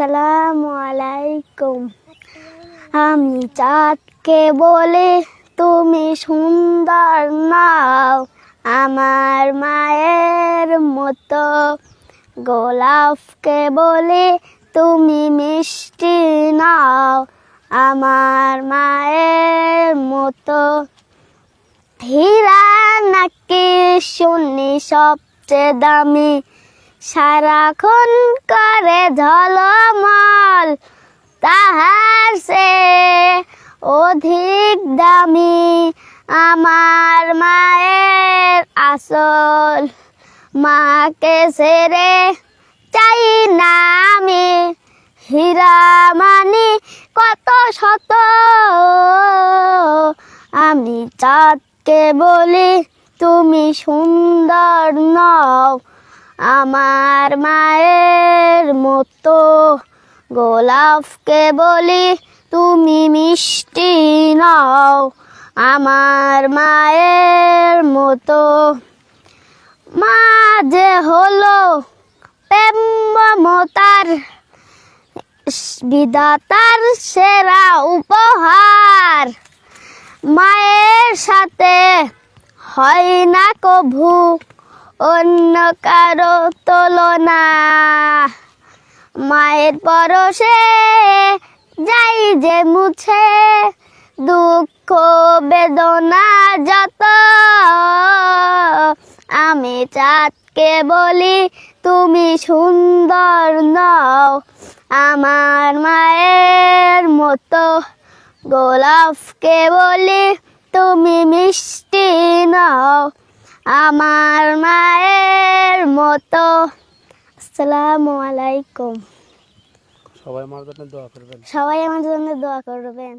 আসসালামু আলাইকুম। আমি চাঁদকে বলে তুমি সুন্দর নাও, আমার মায়ের মতো। গোলাপকে বলে তুমি মিষ্টি নাও, আমার মায়ের মতো। হীরা নাকি শুনি সবচেয়ে দামি সারাক্ষণ করে ঝলমল, তাহার সে অধিক দামি আমার মায়ের আসল। মাকে সেরে চাই না আমি। হীরা মানি কত শত, আমি চাঁদকে বলি, তুমি সুন্দর নও। আমার মায়ের মতো গোলাপকে বলি তুমি মিষ্টি নও। আমার মায়ের মতো মা যে হলো প্রেম বিধাতার সেরা উপহার। মায়ের সাথে হয় না কভু। অন্য কারও তুলনা। মায়ের পরশে যাই যে মুছে, দুঃখ, বেদনা যত। আমি চাঁদকে বলি, তুমি সুন্দর নও। আমার মায়ের মতো গোলাপকে বলি, তুমি মিষ্টি নও। আমার মায়ের মতো। আসসালামু আলাইকুম। সবাই আমার জন্য দোয়া করবেন। সবাই আমার জন্য দোয়া করবেন।